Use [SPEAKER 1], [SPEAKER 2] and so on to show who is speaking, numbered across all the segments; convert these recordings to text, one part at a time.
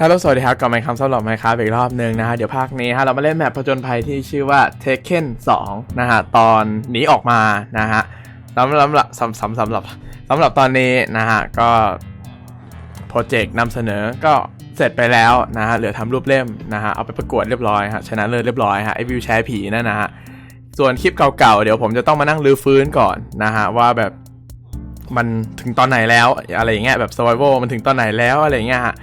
[SPEAKER 1] ฮัลโหลสวัสดีครับกลับมาคำสำหรับไมค์ครับอีกรอบหนึ่งนะฮะ เดี๋ยวภาคนี้ฮะเรามาเล่นแมปผจญภัยที่ชื่อว่า Taken 2 นะฮะ ตอนหนีออกมานะฮะสำหรับสำสำสำหรับสำหรับตอนนี้นะฮะ ก็โปรเจกต์นำเสนอก็เสร็จไปแล้วนะฮะ เหลือทำรูปเล่มนะฮะ เอาไปประกวดเรียบร้อยฮะชนะเลิศเรียบร้อยฮะไอวิวแชร์ผีนั่นนะฮะ ส่วนคลิปเก่าๆ เดี๋ยวผมจะต้องมานั่งรื้อฟื้นก่อนนะฮะว่าแบบมันถึงตอนไหนแล้วอะไรอย่างเงี้ยแบบ survival มันถึงตอนไหนแล้วอะไรอย่างเงี้ยฮะ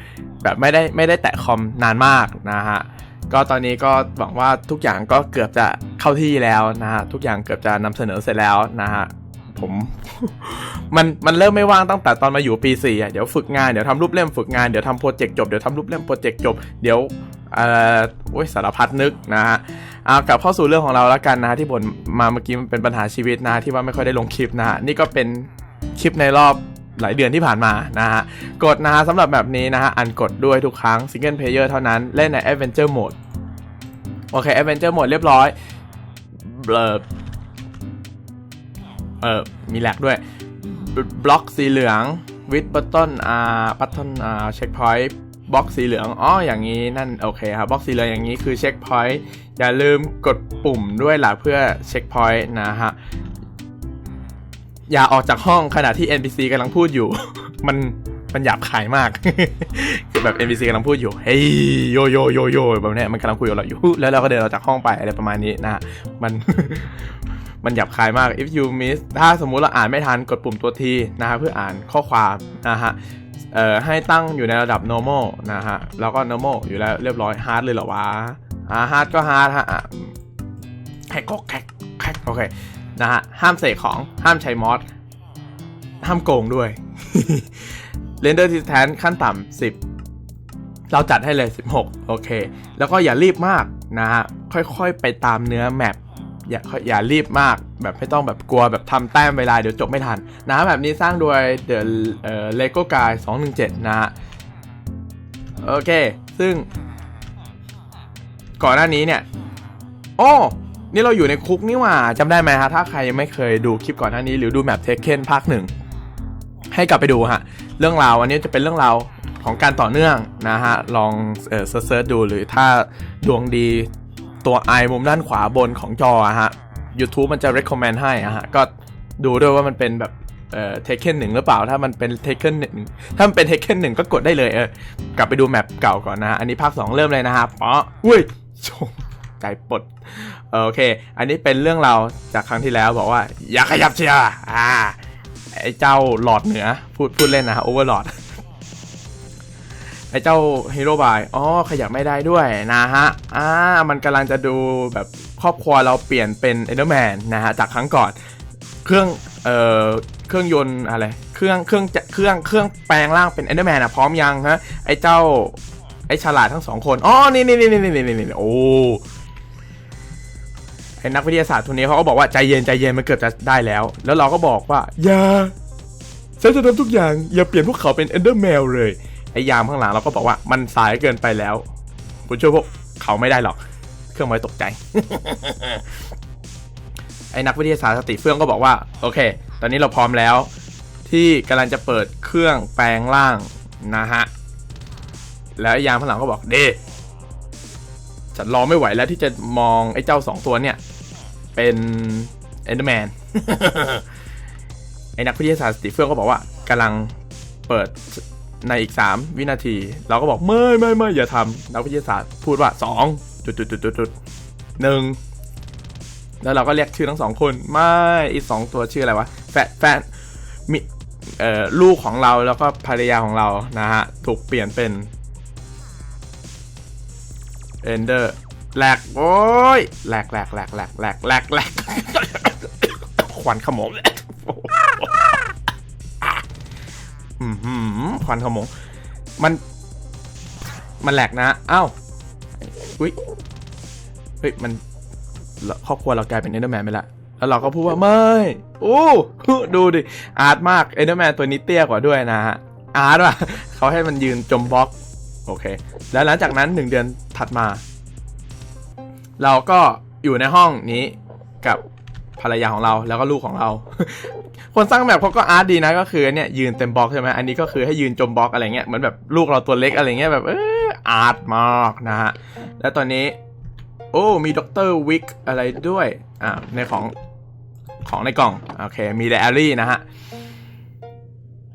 [SPEAKER 1] แบบไม่ได้ไม่ได้แตะคอมนานมากนะฮะก็ตอนนี้ก็หวังว่าทุกอย่างก็เกือบจะเข้าที่แล้วนะฮะทุกอย่างเกือบจะนำเสนอเสร็จแล้วนะฮะผมมันมันเริ่มไม่ว่างตั้งแต่ตอนมาอยู่ปี4อะเดี๋ยวฝึกงานเดี๋ยวทำรูปเล่มฝึกงานเดี๋ยวทำโปรเจกต์จบเดี๋ยวทำรูปเล่มโปรเจกต์จบเดี๋ยวเอ่อโอ้ยสารพัดนึกนะฮะเอากลับเข้าสู่เรื่องของเราแล้วกันนะฮะที่บ่นมาเมื่อกี้มันเป็นปัญหาชีวิตนะฮะที่ว่าไม่ค่อยได้ลงคลิปนะฮะนี่ก็เป็นคลิปในรอบ หลายเดือนที่ผ่านมานะฮะ กดนะฮะสำหรับแบบนี้นะฮะ อันกดด้วยทุกครั้ง Single Player เท่านั้น เล่นใน Adventure Mode โอเค Adventure Mode เรียบร้อยเบลอเออมีแลกด้วยบล็อกสีเหลือง with button อ่า button อ่า checkpoint บล็อกสีเหลืองอ๋ออย่างนี้นั่นโอเคครับบล็อกสีเหลืองอย่างนี้คือ checkpoint อย่าลืมกดปุ่มด้วยล่ะเพื่อ checkpoint นะฮะ อย่าออกจากห้องขณะที่ NPC กำลังพูดอยู่ มันมันหยาบคายมาก คือแบบ NPC กำลังพูดอยู่ เฮ้ยโยโยโยโยแบบเนี้ยมันกำลังคุยกับเราอยู่ แล้วเราก็เดินออกจากห้องไปอะไรประมาณนี้นะฮะมัน มันหยาบคายมาก if you miss ถ้าสมมุติเราอ่านไม่ทันกดปุ่มตัวทีนะฮะเพื่ออ่านข้อความนะฮะเอ่อให้ตั้งอยู่ในระดับ normal นะฮะ แล้วก็ normal อยู่แล้วเรียบร้อย hard เลยเหรอวะอ่า hard ก็ hard ฮะแคกก็แคกแคกโอเค นะฮะ ห้ามเสกของห้ามใช้มอสห้ามโกงด้วย render distance ขั้นต่ำ10 เราจัดให้เลย 16 โอเค แล้วก็อย่ารีบมากนะฮะ ค่อยๆ ไปตามเนื้อแมปอย่าอย่ารีบมากแบบไม่ต้องแบบกลัวแบบทำแต้มเวลาเดี๋ยวจบไม่ทัน นะแบบนี้สร้างโดย The เอ่อ Lego Guy 217 นะฮะ โอเค ซึ่ง ก่อนหน้านี้เนี่ย โอ้ นี่เราอยู่ในคุกนี่หว่าจำได้ไหมฮะถ้าใครยังไม่เคยดูคลิปก่อนหน้านี้ หรือดูแมปเทคเคนภาคหนึ่งให้กลับไปดูฮะเรื่องราวอันนี้จะเป็นเรื่องราวของการต่อเนื่องนะฮะลองเออเซิร์ชดูหรือถ้าดวงดีตัวไอมุมด้านขวาบนของจออะฮะ YouTube มันจะ recommend ให้อะฮะก็ดูด้วยว่ามันเป็นแบบเอ่อเทคเคนหนึ่งหรือเปล่าถ้ามันเป็นเทคเคนหนึ่งถ้ามันเป็นเทคเคนหนึ่งก็กดได้เลยเออกลับไปดูแมปเก่าก่อนนะฮะอันนี้ภาค 2 เริ่มเลยนะฮะป๋ออุ้ยชม ใจปลดโอเค อันนี้เป็นเรื่องราวจากครั้งที่แล้วบอกว่า อย่าขยับเชียร์อ่าไอ้เจ้าหลอดเหนือพูดพูดเล่นนะฮะโอเวอร์หลอดไอ้เจ้าฮีโร่บายอ๋อขยับไม่ได้ด้วยนะฮะอ่ามันกำลังจะดูแบบครอบครัวเราเปลี่ยนเป็นเอเดอร์แมนนะฮะจากครั้งก่อนเครื่องเอ่อเครื่องยนต์อะไรเครื่องเครื่องจะเครื่องเครื่องแปลงร่างเป็นเอเดอร์แมนอะพร้อมยังฮะไอ้เจ้าไอ้ฉลาดทั้งสองคน อ๋อ นี่นี่นี่นี่นี่นี่นี่โอ้ อ้นักวิทยาศาสตร์คนนี้เขาก็บอกว่าใจเย็นใจเย็นมันเกือบจะได้แล้ว แล้วเราก็บอกว่าอย่าฉันจะทำทุกอย่างอย่าเปลี่ยนพวกเขาเป็นเอนเดอร์แมวเลยไอ้ยามข้างหลังเราก็บอกว่ามันสายเกินไปแล้ว คุณช่วยพวกเขาไม่ได้หรอก เครื่องไม้ตกใจ ไอ้นักวิทยาศาสตร์สติเฟื่องก็บอกว่า โอเค ตอนนี้เราพร้อมแล้ว ที่กำลังจะเปิดเครื่องแปลงร่างนะฮะ แล้วไอ้ยามข้างหลังก็บอกเดฉันรอไม่ไหวแล้วที่จะมองไอ้เจ้าสองตัวเนี่ย เป็นเอนเดอร์แมนไอ้นักวิทยาศาสตร์สติเฟื่องก็บอกว่ากำลังเปิดในอีก 3 วินาที เราก็บอกไม่ไม่ไม่อย่าทำนักวิทยาศาสตร์พูดว่า2จุดจุดจุดจุดจุดหนึ่งแล้วเราก็เรียกชื่อทั้งสองคนไม่อีกสองตัวชื่ออะไรวะแฟนแฟนมิเอ่อลูกของเราแล้วก็ภรรยาของเรานะฮะ ถูกเปลี่ยนเป็นเอนเดอร์ แหลกโอ้ยแหลกแหลกแหลกแหลกแหลกแหลกแหลกควันขโมงอือหือควันขโมงมัน มันแหลกนะอ้าวอุ้ยเฮ้ยมันครอบครัวเรากลายเป็นเอเดอร์แมนไปละแล้วเราก็พูดว่าไม่โอ้ดูดิ อาร์ตมากเอเดอร์แมนตัวนี้เตี้ยกว่าด้วยนะฮะ อาร์ตว่ะเขาให้มันยืนจมบล็อก โอเค แล้วหลังจากนั้นหนึ่งเดือนถัดมา เราก็อยู่ในห้องนี้กับภรรยาของเราแล้วก็ลูกของเรา คนสร้างแบบเขาก็อาร์ตดีนะก็คือเนี่ยยืนเต็มบล็อกใช่ไหมอันนี้ก็คือให้ยืนจมบล็อกอะไรเงี้ยเหมือนแบบลูกเราตัวเล็กอะไรเงี้ยแบบเอออาร์ตมากนะฮะแล้วตอนนี้ โอ้มีด็อกเตอร์วิกอะไรด้วยอ่าในของของในกล่องโอเคมีไดอารี่นะฮะ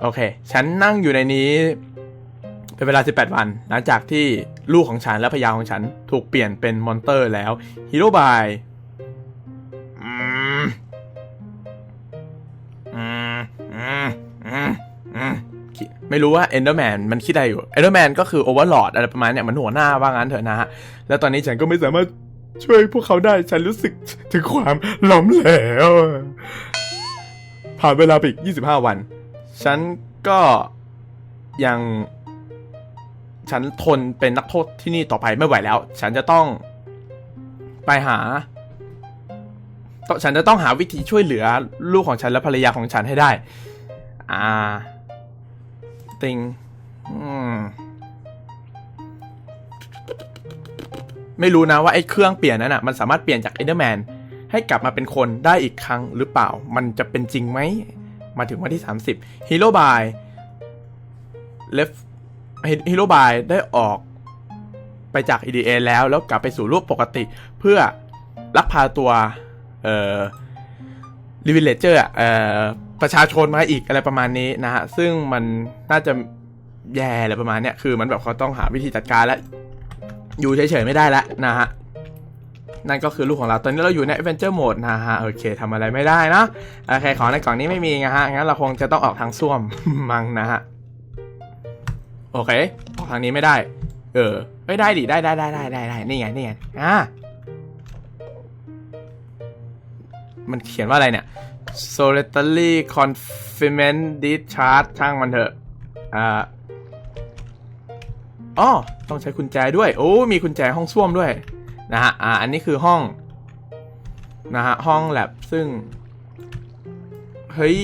[SPEAKER 1] โอเค ฉันนั่งอยู่ในนี้เป็นเวลา 18 วัน หลังจากที่ ลูกของฉันและพยาของฉันถูกเปลี่ยนเป็นมอนเตอร์แล้วฮีโร่บายไม่รู้ว่าเอนเดอร์แมนมันคิดอะไรอยู่เอนเดอร์แมนก็คือโอเวอร์ลอดอะไรประมาณเนี้ยมันหัวหน้าว่างั้นเถอะนะฮะ แล้วตอนนี้ฉันก็ไม่สามารถช่วยพวกเขาได้ฉันรู้สึกถึงความล้มเหลวผ่านเวลาไปอีก 25 วัน ฉันก็ยัง ฉันทนเป็นนักโทษที่นี่ต่อไปไม่ไหวแล้ว ฉันจะต้องไปหาฉันจะต้องหาวิธีช่วยเหลือลูกของฉันและภรรยาของฉันให้ได้ อ่า ติงมไม่รู้นะว่าไอ้เครื่องเปลี่ยนนั้นอะมันสามารถเปลี่ยนจากเอเดอร์แมนให้กลับมาเป็นคนได้อีกครั้งหรือเปล่า มันจะเป็นจริงไหม มาถึงวันที่ 30 Hero by Left Hero by ได้ออกไปจาก EDA แล้วแล้วกลับไปสู่รูปปกติ เพื่อลักพาตัวเอ่อรีวิเลเจอร์เอ่อประชาชนมาอีกอะไรประมาณนี้นะฮะ ซึ่งมันน่าจะแย่อะไรประมาณเนี้ยคือมันแบบเขาต้องหาวิธีจัดการและอยู่เฉยๆไม่ได้แล้วนะฮะ นั่นก็คือลูกของเรา ตอนนี้เราอยู่ใน Adventure Mode นะฮะ โอเคทำอะไรไม่ได้นะโอเคของในกล่องนี้ไม่มีนะฮะ งั้นเราคงจะต้องออกทางส้วมมั้งนะฮะ โอเคออกทางนี้ไม่ได้ เออไม่ได้ดิได้ได้ได้ได้ได้ได้นี่ไงนี่ไงอ่ามันเขียนว่าอะไรเนี่ย solitary confinement discharge ช่างมันเถอะอ่าอ๋อต้องใช้กุญแจด้วย โอ้ มีกุญแจห้องส้วมด้วย นะฮะ อ่า อันนี้คือห้อง นะฮะ ห้องแลบซึ่ง เฮ้ย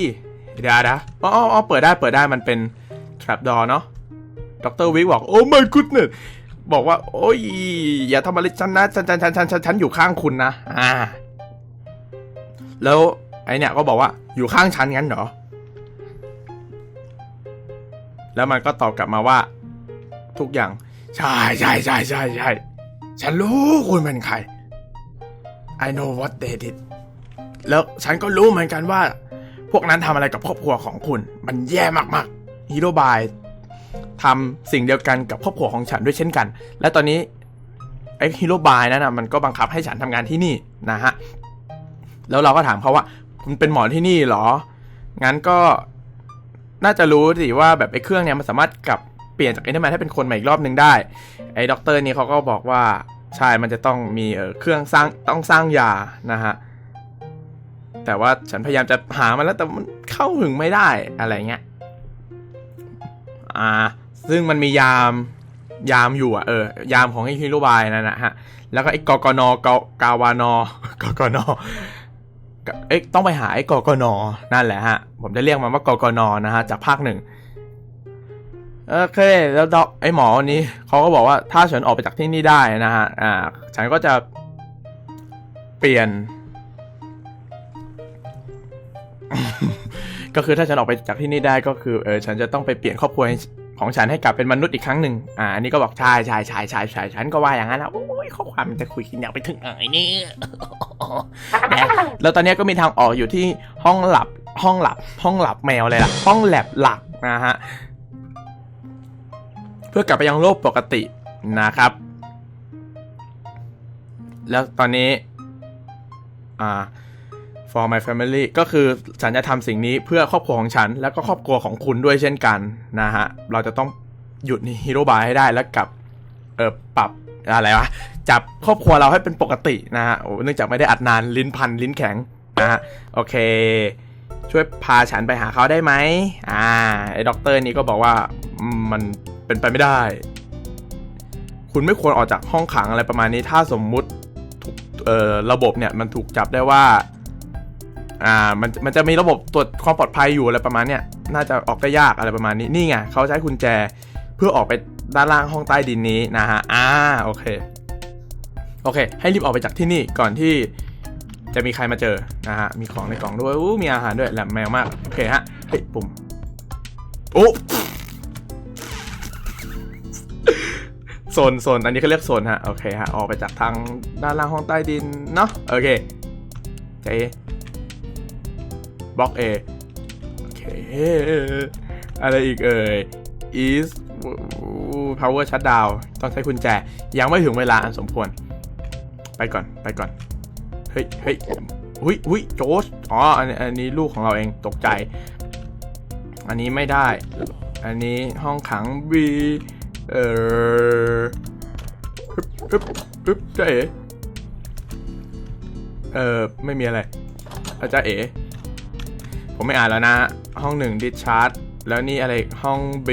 [SPEAKER 1] เดี๋ยวนะอ๋ออ๋ออ๋อเปิดได้ เปิดได้ มันเป็น trap door เนาะ ดรวิกบอกโอ้ my goodness บอกว่า โอ้ย อย่าทำอะไรฉันนะฉันฉันฉันฉันฉันฉันอยู่ข้างคุณนะ อ่า แล้วไอเนี่ยก็บอกว่าอยู่ข้างฉันงั้นเหรอ แล้วมันก็ตอบกลับมาว่า ทุกอย่าง ใช่ใช่ใช่ใช่ใช่ฉันรู้คุณเป็นใคร I know what they did แล้วฉันก็รู้เหมือนกันว่า พวกนั้นทำอะไรกับครอบครัวของคุณ มันแย่มากๆฮีโร่บาย ทำสิ่งเดียวกันกับครอบครัวของฉันด้วยเช่นกัน และตอนนี้ไอ้ฮีโร่บายนั้นนะมันก็บังคับให้ฉันทำงานที่นี่นะฮะ แล้วเราก็ถามเขาว่าคุณเป็นหมอที่นี่เหรอ งั้นก็น่าจะรู้สิว่าแบบไอ้เครื่องเนี้ยมันสามารถกลับเปลี่ยนจากเอนเดอร์แมนให้เป็นคนใหม่อีกรอบหนึ่งได้ ไอ้ด็อกเตอร์นี่เขาก็บอกว่าใช่มันจะต้องมีเออเครื่องสร้างต้องสร้างยานะฮะ แต่ว่าฉันพยายามจะหามันแล้วแต่มันเข้าถึงไม่ได้อะไรเงี้ย อ่า ซึ่งมันมียามยามอยู่อะเออยามของไอ้ฮิโรบายนั่นนะฮะ แล้วก็ไอ้กกนกกาวานอกกนเอ๊ะต้องไปหาไอ้กกนนั่นแหละฮะ ผมจะเรียกมันว่ากกนนะฮะ จากภาคหนึ่งโอเคแล้วดอกไอ้หมอวันนี้เขาก็บอกว่าถ้าฉันออกไปจากที่นี่ได้นะฮะอ่าฉันก็จะเปลี่ยน ก็คือถ้าฉันออกไปจากที่นี่ได้ก็คือเออฉันจะต้องไปเปลี่ยนครอบครัวของฉันให้กลับเป็นมนุษย์อีกครั้งหนึ่งอ่าอันนี้ก็บอกช่ใช่ใช่ใช่ใช่ฉันก็ว่าอย่างนั้นแล้วโอ้ยข้อความมันจะคุยกันอยากไปถึงไหนเนี่ยแล้วตอนนี้ก็มีทางออกอยู่ที่ห้องหลับห้องหลับ ห้องหลับแมวเลยล่ะ ห้องแลบหลักนะฮะเพื่อกลับไปยังโลกปกตินะครับ แล้วตอนนี้ อ่า for my family ก็คือฉันจะทำสิ่งนี้เพื่อครอบครัวของฉัน แล้วก็ครอบครัวของคุณด้วยเช่นกันนะฮะ เราจะต้องหยุดฮีโร่บายให้ได้แล้วกับเออปรับอะไรวะ จับครอบครัวเราให้เป็นปกตินะฮะโอ้เนื่องจากไม่ได้อัดนานลิ้นพันลิ้นแข็งนะฮะ โอเค ช่วยพาฉันไปหาเขาได้ไหมอ่าไอ้ด็อกเตอร์นี้ก็บอกว่ามันเป็นไปไม่ได้ คุณไม่ควรออกจากห้องขังอะไรประมาณนี้ถ้าสมมุติเอ่อระบบเนี่ยมันถูกจับได้ว่า อ่ามันมันจะมีระบบตรวจความปลอดภัยอยู่อะไรประมาณเนี้ยน่าจะออกได้ยากอะไรประมาณนี้นี่ไงเขาใช้กุญแจเพื่อออกไปด้านล่างห้องใต้ดินนี้นะฮะอ่าโอเคโอเค ให้รีบออกไปจากที่นี่ก่อนที่จะมีใครมาเจอนะฮะมีของในกล่องด้วยอู้มีอาหารด้วยแหลมแมวมากโอเคฮะเฮ้ยปุ่มโอ้โซนโซนอันนี้เขาเรียกโซนฮะโอเคฮะออกไปจากทางด้านล่างห้องใต้ดินเนาะโอเคใจ บล็อก A โอเค อะไรอีกเอ่ย is power shutdown ต้องใช้กุญแจ ยังไม่ถึงเวลาอันสมควร ไปก่อน ไปก่อน เฮ้ยเฮ้ยหุยหุยโจสอ๋อ อันนี้อันนี้ลูกของเราเอง ตกใจ อันนี้ไม่ได้ อันนี้ห้องขัง B เออปึ๊บปึ๊บปึ๊บจ้าเอ๋เออไม่มีอะไรอาจารย์เอ๋ ผมไม่อ่านแล้วนะ ห้องหนึ่งดิชาร์ดแล้วนี่อะไรห้อง B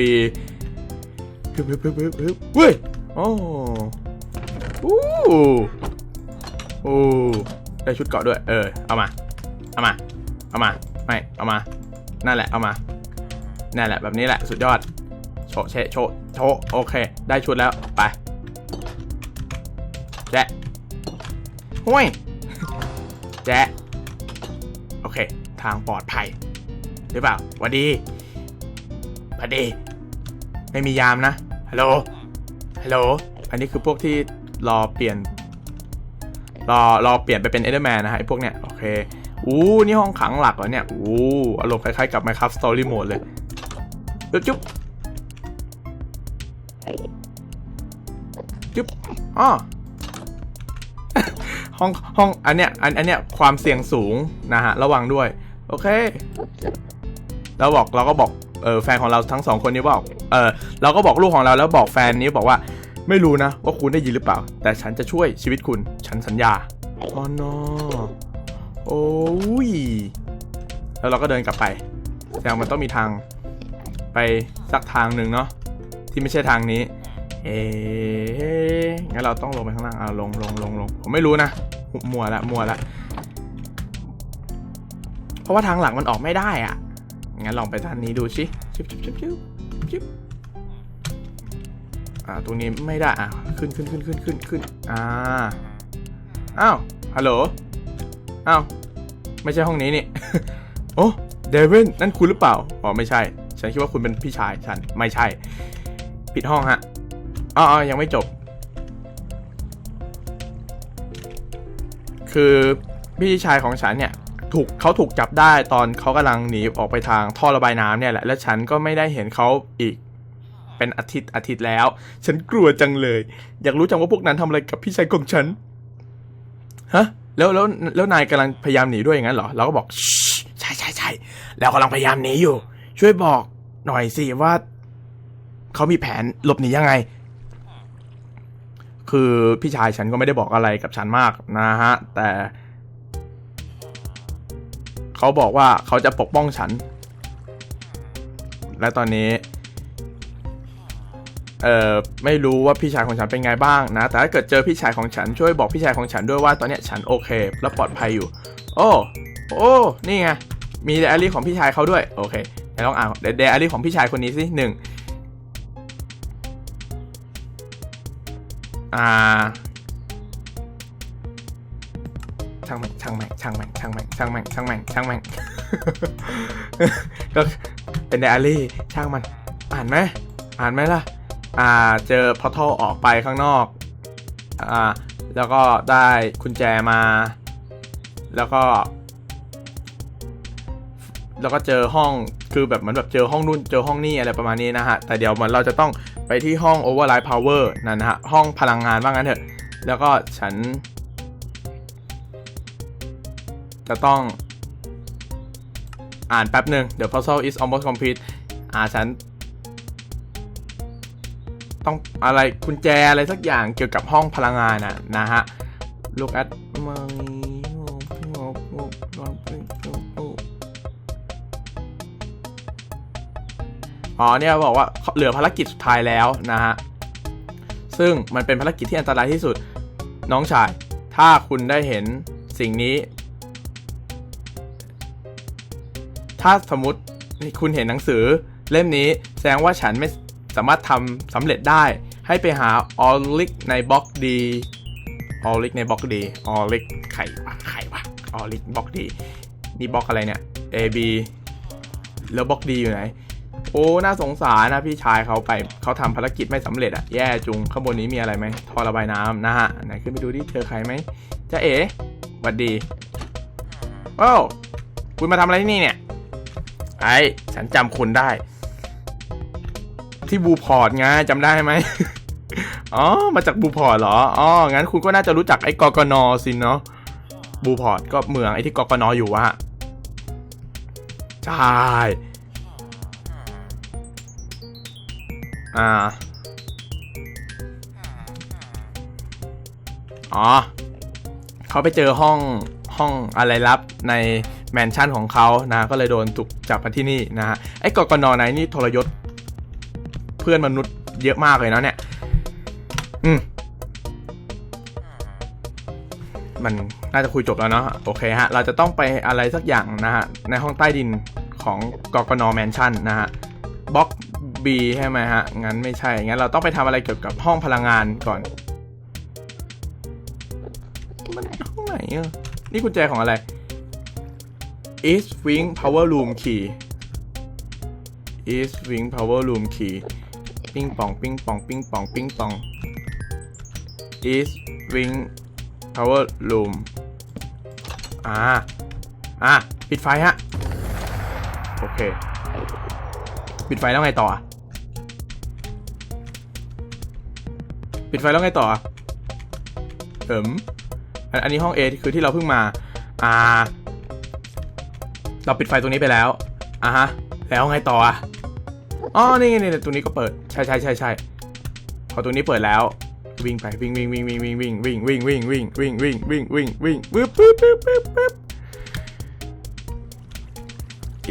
[SPEAKER 1] ปึ๊บปึ๊บปึ๊บปึ๊บปึ๊บเฮ้ยโอ้อู้โอ้ได้ชุดเกาะด้วย เออ เอามา เอามา เอามา ไม่ เอามา นั่นแหละ เอามา นั่นแหละ แบบนี้แหละ สุดยอด โชเชโชโชโอเค ได้ชุดแล้ว ไปแจ๊ะห้วยแจ๊ะ ทางปลอดภัย หรือเปล่าวัสดีวัสดี ไม่มียามนะ ฮัลโหล ฮัลโหล อันนี้คือพวกที่รอเปลี่ยน รอรอเปลี่ยนไปเป็นเอเดอร์แมนนะฮะไอ้พวกเนี้ย โอเค อู้ นี่ห้องขังหลักเหรอเนี่ย อู้ อารมณ์คล้ายๆกับ Minecraft Story Mode เลยจุ๊บจุ๊บจุ๊บอ๋อห้องห้องอันเนี้ยอันอันเนี้ยความเสี่ยงสูงนะฮะ ระวังด้วย โอเค เราบอกเราก็บอกเออแฟนของเราทั้งสองคนนี้บอกเออเราก็บอกลูกของเราแล้วบอกแฟนนี้บอกว่า ไม่รู้นะว่าคุณได้ยินหรือเปล่า แต่ฉันจะช่วยชีวิตคุณ ฉันสัญญาอ๋อ no โอ้ยแล้วเราก็เดินกลับไปแสดงมันต้องมีทางไปสักทางหนึ่งเนาะที่ไม่ใช่ทางนี้ เอ๊งั้นเราต้องลงไปข้างล่างอ่าลงลงลงลงผมไม่รู้นะมัวละมัวละ เพราะว่าทางหลังมันออกไม่ได้อะ งั้นลองไปทางนี้ดูชิชิบชิบชิบชิบชิบอ่า ตรงนี้ไม่ได้อะ ขึ้นขึ้นขึ้นขึ้นขึ้นขึ้นอ่า อ้าว ฮัลโหล อ้าว ไม่ใช่ห้องนี้นี่ โอ้เดวินนั่นคุณหรือเปล่า อ๋อ ไม่ใช่ ฉันคิดว่าคุณเป็นพี่ชายฉัน ไม่ใช่ปิดห้องฮะ อ๋อออยังไม่จบ คือพี่ชายของฉันเนี่ย ถูกเขาถูกจับได้ตอนเขากำลังหนีออกไปทางท่อระบายน้ำเนี่ยแหละ และฉันก็ไม่ได้เห็นเขาอีก เป็นอาทิตย์อาทิตย์แล้ว ฉันกลัวจังเลย อยากรู้จังว่าพวกนั้นทำอะไรกับพี่ชายของฉันฮะแล้วแล้วแล้วนายกำลังพยายามหนีด้วยอย่างนั้นเหรอเราก็บอก"ใช่ใช่ใช่แล้วกำลังพยายามหนีอยู่ ช่วยบอกหน่อยสิว่าเขามีแผนหลบหนียังไง คือพี่ชายฉันก็ไม่ได้บอกอะไรกับฉันมากนะฮะ แต่ เขาบอกว่าเขาจะปกป้องฉัน และตอนนี้ เอ่อ ไม่รู้ว่าพี่ชายของฉันเป็นไงบ้างนะ แต่ถ้าเกิดเจอพี่ชายของฉันช่วยบอกพี่ชายของฉันด้วยว่าตอนนี้ฉันโอเค และปลอดภัยอยู่ โอ้ โอ้ นี่ไง มีไดอารี่ของพี่ชายเขาด้วย โอเคเดี๋ยวลองอ่านไดอารี่ของพี่ชายคนนี้สิหนึ่งอ่า ช่างแม่งช่างแม่งช่างแม่งช่างแม่งช่างแม่งช่างแม่งช่างแม่งก็เป็นไดอารี่ช่างมัน อ่านไหมอ่านไหมล่ะ อ่าเจอพอทัลออกไปข้างนอกอ่าแล้วก็ได้กุญแจมา แล้วก็ แล้วก็เจอห้องคือแบบเหมือนแบบเจอห้องนู่นเจอห้องนี่อะไรประมาณนี้นะฮะ แต่เดี๋ยวมันเราจะต้องไปที่ห้อง Override Power นั่นนะฮะ ห้องพลังงานว่างั้นเถอะ แล้วก็ฉัน จะต้อง อ่านแป๊บหนึ่ง The puzzle is almost complete อ่าฉัน ต้องอะไรกุญแจอะไรสักอย่างเกี่ยวกับห้องพลังงานน่ะนะฮะ look at my อ๋อเนี่ยบอกว่าเหลือภารกิจสุดท้ายแล้วนะฮะ ซึ่งมันเป็นภารกิจที่อันตรายที่สุดน้องชาย ถ้าคุณได้เห็นสิ่งนี้ ถ้าสมมติคุณเห็นหนังสือเล่มนี้แสดงว่าฉันไม่สามารถทำสำเร็จได้ ให้ไปหาออลิกในบล็อกดีออลิกในบล็อกดีออลิกไข่วะไข่วะออลิกบล็อกดีนี่บล็อกอะไรเนี่ย A B แล้วบล็อกดีอยู่ไหน โอ้ น่าสงสารนะพี่ชายเขาไปเขาทำภารกิจไม่สำเร็จอะแย่จุงข้างบนนี้มีอะไรไหมท่อระบายน้ำนะฮะไหนขึ้นไปดูดิเจอใครไหมจ้าเอ๋หวัดดีโอ้คุณมาทำอะไรที่นี่เนี่ย ไอ้ฉันจำคุณได้ ที่บูพอร์ตไงจำได้ไหมอ๋อ มาจากบูพอร์ตเหรอ อ๋อ งั้นคุณก็น่าจะรู้จักไอ้กกนสินเนาะ บูพอร์ตก็เมืองไอ้ที่กกนอยู่วะใช่ อ่า อ๋อ เขาไปเจอห้องห้องอะไรลับใน แมนชั่นของเขานะก็เลยโดนถูกจับมาที่นี่นะฮะไอ้กกนไหนนี่ทรยศเพื่อนมนุษย์เยอะมากเลยนะเนี่ย อืมมันน่าจะคุยจบแล้วเนาะโอเคฮะ เราจะต้องไปอะไรสักอย่างนะฮะ ในห้องใต้ดินของกกนแมนชั่นนะฮะบล็อก B ใช่ไหมฮะ งั้นไม่ใช่ งั้นเราต้องไปทำอะไรเกี่ยวกับห้องพลังงานก่อน มันห้องไหนอะ นี่กุญแจของอะไร East Wing Power Room Key East Wing Power Room Key ปิ้งปองปิ้งปองปิ้งปองปิ้งปอง East Wing Power Room อ่า อ่า ปิดไฟฮะ โอเค ปิดไฟแล้วไงต่อ ปิดไฟแล้วไงต่ออะเอิมอันอันนี้ห้อง A คือที่เราเพิ่งมา อ่า เราปิดไฟตรงนี้ไปแล้วอะฮะ แล้วไงต่ออะอ๋อนี่นี่ตรงนี้ก็เปิด ใช่ใช่ใช่ใช่พอตรงนี้เปิดแล้ว วิ่งไปวิ่งวิ่งวิ่งวิ่งวิ่งวิ่งวิ่งวิ่งวิ่งวิ่งวิ่งวิ่งวิ่งวิ่งวิ่งปึ๊บปึ๊บปึ๊บปึ๊บปึ๊บ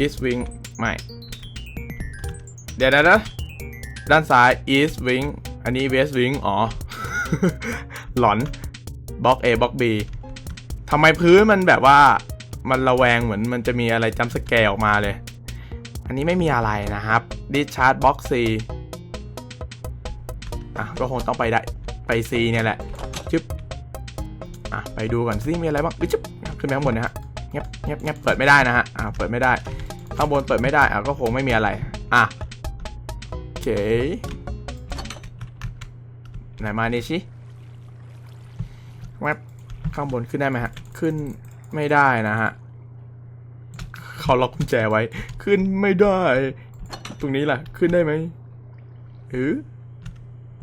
[SPEAKER 1] east wing ไม่ เดี๋ยวนะด้านซ้าย east wing อันนี้ west wing อ๋อ หลอนบล็อก A บล็อก B ทำไมพื้นมันแบบว่า มันระแวงเหมือนมันจะมีอะไรจำสแกออกมาเลย อันนี้ไม่มีอะไรนะครับ discharge box C อะก็คงต้องไปได้ไป C เนี่ยแหละชึบอะไปดูก่อนซิมีอะไรบ้างอึ๊บชึบขึ้นไปข้างบนนะฮะเงียบเงียบเงียบเปิดไม่ได้นะฮะอะเปิดไม่ได้ข้างบนเปิดไม่ได้อะก็คงไม่มีอะไรอะโอเคไหนมานี่ชิแวบข้างบนขึ้นได้ไหมฮะขึ้น ไม่ได้นะฮะเขาล็อกกุญแจไว้ ขึ้นไม่ได้ ตรงนี้ล่ะ ขึ้นได้ไหมเออ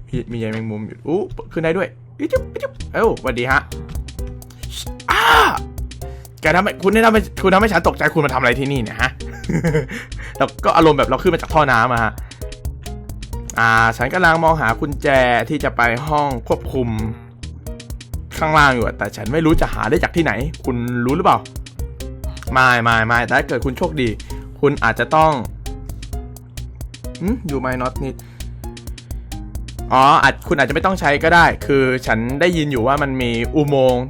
[SPEAKER 1] มีมีใยแมงมุมอยู่อู้ขึ้นได้ด้วยอิจุ๊บอิจุ๊บเอ้าสวัสดีฮะอ้าแกทำให้คุณนี่ทำให้คุณทำให้ฉันตกใจคุณมาทำอะไรที่นี่เนี่ยฮะแล้วก็อารมณ์แบบเราขึ้นมาจากท่อน้ำอะฮะอ่า ฉันกำลังมองหากุญแจที่จะไปห้องควบคุม ข้างล่างอยู่แต่ฉันไม่รู้จะหาได้จากที่ไหน คุณรู้หรือเปล่า ไม่ไม่ไม่แต่ถ้าเกิดคุณโชคดี คุณอาจจะต้องอยู่ไม่น็อตนิดอ๋ออาจคุณอาจจะไม่ต้องใช้ก็ได้ คือฉันได้ยินอยู่ว่ามันมีอุโมงค์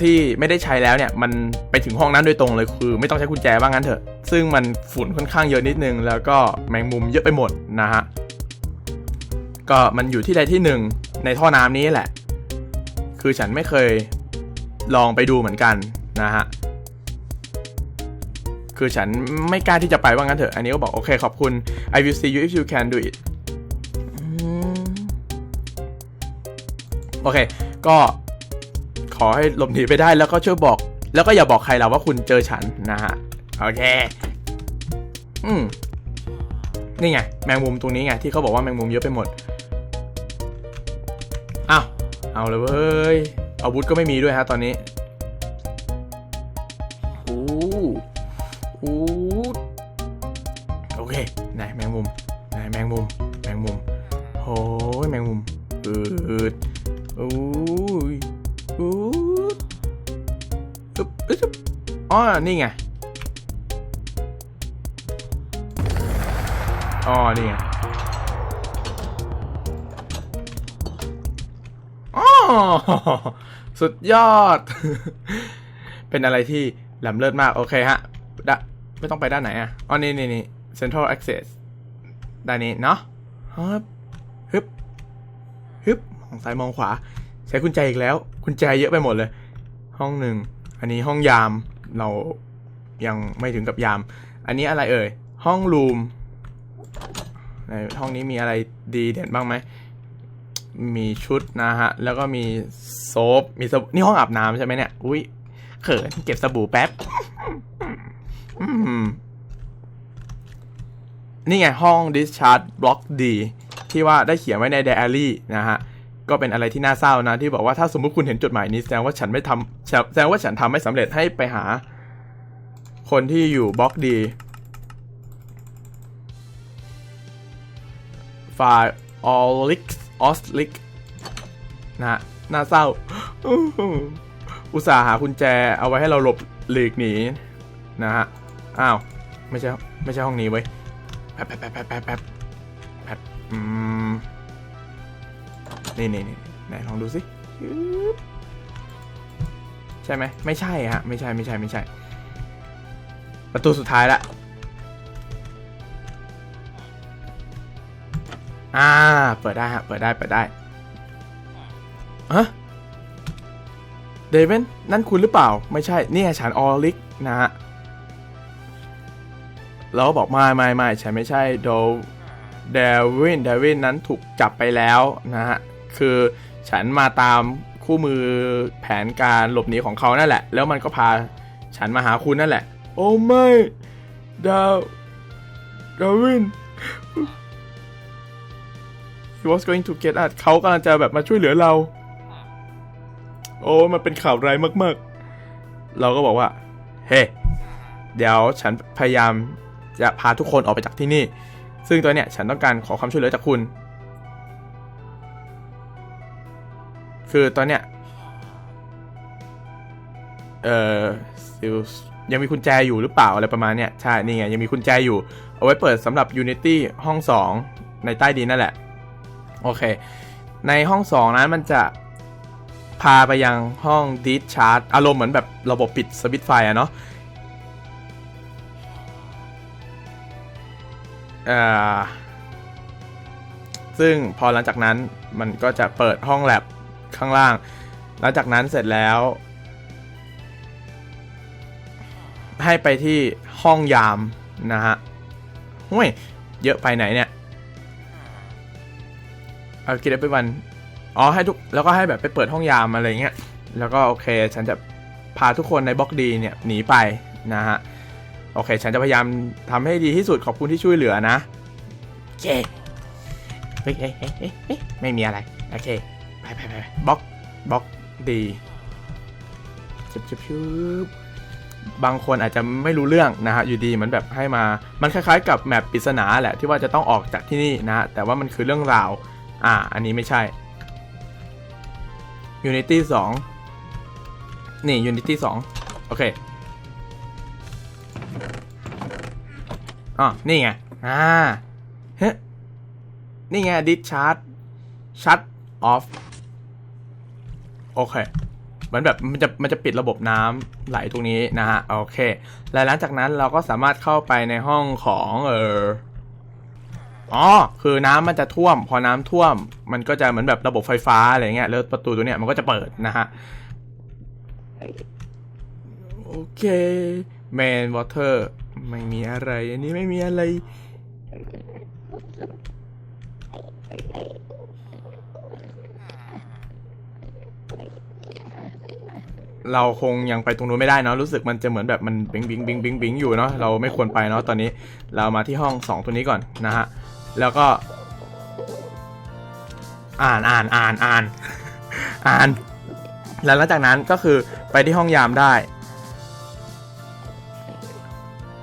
[SPEAKER 1] ที่ไม่ได้ใช้แล้วเนี่ย มันไปถึงห้องนั้นโดยตรงเลยคือ ไม่ต้องใช้กุญแจว่างั้นเถอะ ซึ่งมันฝุ่นค่อนข้างเยอะนิดนึง แล้วก็แมงมุมเยอะไปหมดนะฮะ ก็มันอยู่ที่ใดที่หนึ่งในท่อน้ำนี้แหละ คือฉันไม่เคยลองไปดูเหมือนกันนะฮะ คือฉันไม่กล้าที่จะไปว่างั้นเถอะ อันนี้ก็บอกโอเคขอบคุณ I will see you if you can do it โอเค ก็ขอให้หลบหนีไปได้แล้วก็ช่วยบอก แล้วก็อย่าบอกใครเราว่าคุณเจอฉันนะฮะ โอเค อืมนี่ไง แมงมุมตรงนี้ไง ที่เขาบอกว่าแมงมุมเยอะไปหมด เอาเลยเว้ยอาวุธก็ไม่มีด้วยฮะตอนนี้โอ้โอ้โอเคไหนแมงมุมไหนแมงมุมแมงมุมโอ้ยแมงมุมอืดโอ้ยอูดอึ๊บอึ๊บอึ๊บอ๋อนี่ไง สุดยอด เป็นอะไรที่แหลมเลิศมาก โอเคฮะดไม่ต้องไปด้านไหนอะอ๋อนี่นี่นี่ central access ด้านนี้เนาะฮึบฮึบฮึบมองซ้ายมองขวา ใช้กุญแจอีกแล้ว กุญแจเยอะไปหมดเลย ห้องหนึ่ง อันนี้ห้องยามเรายังไม่ถึงกับยาม อันนี้อะไรเอ่ย ห้องรูมในห้องนี้มีอะไรดีเด่นบ้างไหม มีชุดนะฮะ แล้วก็มีโซฟมีสบนี่ห้องอาบน้ำใช่ไหมเนี่ย อุ้ยเขินเก็บสบู่แป๊บนี่ไงห้อง discharge block D ที่ว่าได้เขียนไว้ใน diary นะฮะ ก็เป็นอะไรที่น่าเศร้านะ ที่บอกว่าถ้าสมมุติคุณเห็นจดหมายนี้แสดงว่าฉันไม่ทำแสดงว่าฉันทำไม่สำเร็จให้ไปหา คนที่อยู่บล็อกดีฝ่ายออลิก ออสลิกนะฮะน่าเศร้า อุตส่าห์หากุญแจเอาไว้ให้เราหลบหลีกหนีนะฮะ อ้าว ไม่ใช่ ไม่ใช่ห้องนี้เว้ย แป๊บแป๊บแป๊บแป๊บแป๊บแป๊บแป๊บอืม นี่นี่นี่ไหนลองดูสิใช่ไหม ไม่ใช่ฮะ ไม่ใช่ ไม่ใช่ ไม่ใช่ ประตูสุดท้ายละ อ่า เปิดได้ฮะ เปิดได้ เปิดได้ฮะเดวินนั่นคุณหรือเปล่า ไม่ใช่นี่ไงฉันออลิกนะฮะเราก็บอกไม่ไม่ไม่ฉันไม่ใช่โดเดวินเดวินนั้นถูกจับไปแล้วนะฮะ คือฉันมาตามคู่มือแผนการหลบหนีของเขานั่นแหละ แล้วมันก็พาฉันมาหาคุณนั่นแหละ โอ้ไม่ดาวดาวิน he was going to get us เขากำลังจะแบบมาช่วยเหลือเรา โอ้มันเป็นข่าวร้ายมากๆ เราก็บอกว่า เฮ้เดี๋ยวฉันพยายามจะพาทุกคนออกไปจากที่นี่ ซึ่งตัวเนี้ยฉันต้องการขอความช่วยเหลือจากคุณ คือตอนเนี้ย เอ่อซิลยังมีกุญแจอยู่หรือเปล่าอะไรประมาณเนี้ยใช่ นี่ไง ยังมีกุญแจอยู่ เอาไว้เปิดสำหรับ Unity ห้อง 2 ในใต้ดินนั่นแหละ โอเค ในห้อง 2 นั้นมันจะพาไปยังห้อง discharge อารมณ์เหมือนแบบระบบปิดสวิตไฟอะเนาะซึ่งพอหลังจากนั้นมันก็จะเปิดห้องแลบข้างล่าง หลังจากนั้นเสร็จแล้ว ให้ไปที่ห้องยามนะฮะห้วยเยอะไปไหนเนี่ย เอากินได้ไปวันอ๋อให้ทุกแล้วก็ให้แบบไปเปิดห้องยามอะไรเงี้ยแล้วก็โอเค ฉันจะพาทุกคนในบล็อกดีเนี่ยหนีไปนะฮะโอเค ฉันจะพยายามทำให้ดีที่สุดขอบคุณที่ช่วยเหลือนะโอเคเฮ้ยเฮ้ยเฮ้ยเฮ้ยไม่มีอะไร โอเค ไปไปไปบล็อกบล็อกดีชุบชุบชุบบางคนอาจจะไม่รู้เรื่องนะฮะอยู่ดีเหมันแบบให้มา มันคล้ายๆ กับแมปปริศนาแหละที่ว่าจะต้องออกจากที่นี่นะฮะแต่ว่ามันคือเรื่องราว อ่า อันนี้ไม่ใช่ Unity 2 นี่ Unity 2 โอเคอ๋อนี่ไง อ่า เฮ้นี่ไง discharge shut off โอเคเหมือนแบบมันจะมันจะปิดระบบน้ำไหลตรงนี้นะฮะ โอเค และหลังจากนั้นเราก็สามารถเข้าไปในห้องของเออ อ๋อ คือน้ำมันจะท่วม พอน้ำท่วม มันก็จะเหมือนแบบระบบไฟฟ้าอะไรเงี้ย แล้วประตูตัวเนี้ยมันก็จะเปิดนะฮะ โอเค main water ไม่มีอะไร อันนี้ไม่มีอะไร เราคงยังไปตรงนู้นไม่ได้เนาะ รู้สึกมันจะเหมือนแบบมันบิงบิงบิงบิงบิงอยู่เนาะ เราไม่ควรไปเนาะตอนนี้ เรามาที่ห้อง2ตัวนี้ก่อนนะฮะ แล้วก็ อ่านอ่านอ่านอ่านอ่าน แล้วหลังจากนั้นก็คือไปที่ห้องยามได้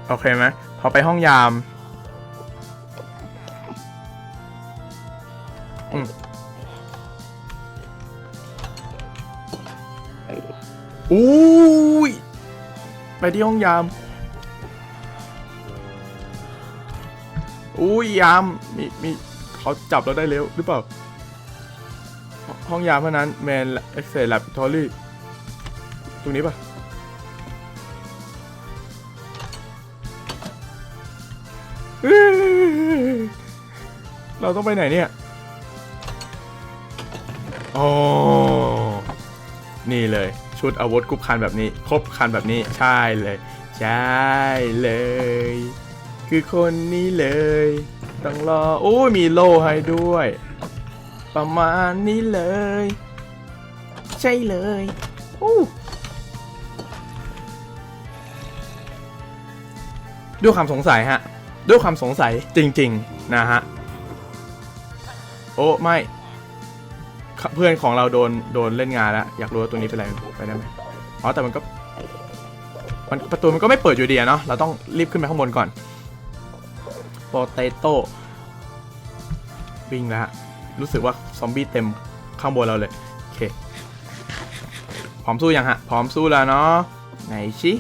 [SPEAKER 1] โอเคไหมพอไปห้องยามอืมอุ้ยไปที่ห้องยาม อุ้ยยามมีมีเขาจับเราได้เร็วหรือเปล่า ห้องยามเท่านั้นแมนเอ็กเซล a บ t o r y ตรงนี้ปะเราต้องไปไหนเนี่ยโอ้นี่เลย ชุดอาวุธครบคันแบบนี้ ครบคันแบบนี้ใช่เลย ใช่เลย คือคนนี้เลย ต้องรอโอ้มีโล่ให้ด้วย ประมาณนี้เลย ใช่เลยอู้ด้วยความสงสัยฮะ ด้วยความสงสัยจริง ๆ นะฮะ โอ้ไม่ เพื่อนของเราโดนโดนเล่นงานแล้ว อยากรู้ว่าตัวนี้เป็นอะไรไปได้ไหมอ๋อแต่มันก็มันประตูมันก็ไม่เปิดอยู่ดีเนาะเราต้องรีบขึ้นไปข้างบนก่อน โปเตโต้วิ่งแล้วฮะ รู้สึกว่าซอมบี้เต็มข้างบนเราเลย โอเค พร้อมสู้ยังฮะ พร้อมสู้แล้วเนาะ ไหนชิ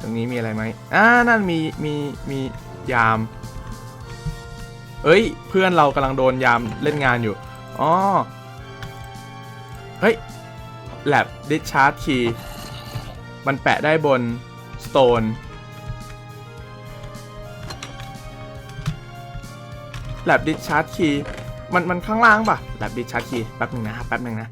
[SPEAKER 1] ตรงนี้มีอะไรไหมอ่า นั่นมี มี มียาม เอ้ย เพื่อนเรากำลังโดนยามเล่นงานอยู่ อ๋อ เฮ้ย lab discharge key มันแปะได้บนสโตน แลบดิชาร์จคีมันมันข้างล่างปะแลบดิชาร์จคีแป๊บหนึ่งนะแป๊บหนึ่งนะ